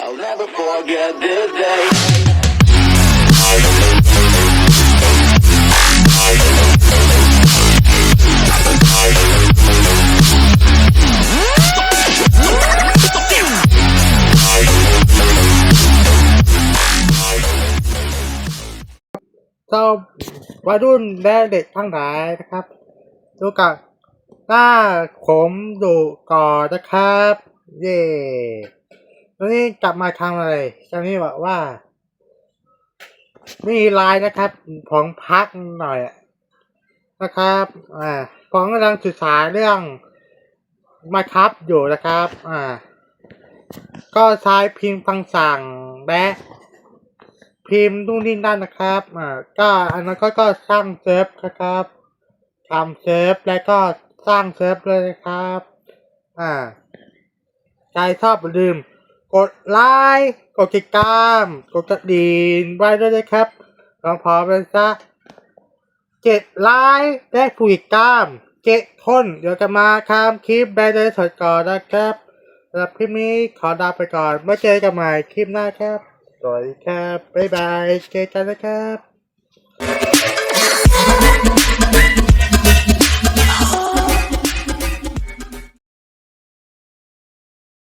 I'll never forget this day. เจ้าวัยรุ่นและเด็กทั้งหลายนะครับดูกับหน้าผมดูก่อนนะครับ เย่ วันนี้กลับมาทำอะไรจะนี่บอกว่ามีไลน์นะครับผมพักหน่อยนะครับ อ่าผมกำลังศึกษาเรื่องมาครับอยู่นะครับ อ่า ก็ใช้พิมพ์คำสั่งและพิมพ์นู่นนี่นั่นนะครับ อ่า ก็อันนั้นก็ก็สร้างเซิร์ฟนะครับทำเซิร์ฟแล้วก็สร้างเซิร์ฟเลยนะครับ อ่าใครชอบลืม กดไลค์ กดติดตาม กดกระดิ่งไว้ด้วยนะครับลองพอเป็นซะเจ็ดไลค์และผู้ติดตามเจ็ดคนเดี๋ยวจะมาทมคลิปแบรนด์สดก่อนนะครับสำหรับคลิปนี้ขอลาไปก่อนมาเจอกันใหม่คลิปหน้าครับ สวัสดีครับ บ๊ายบาย เจอกันนะครับ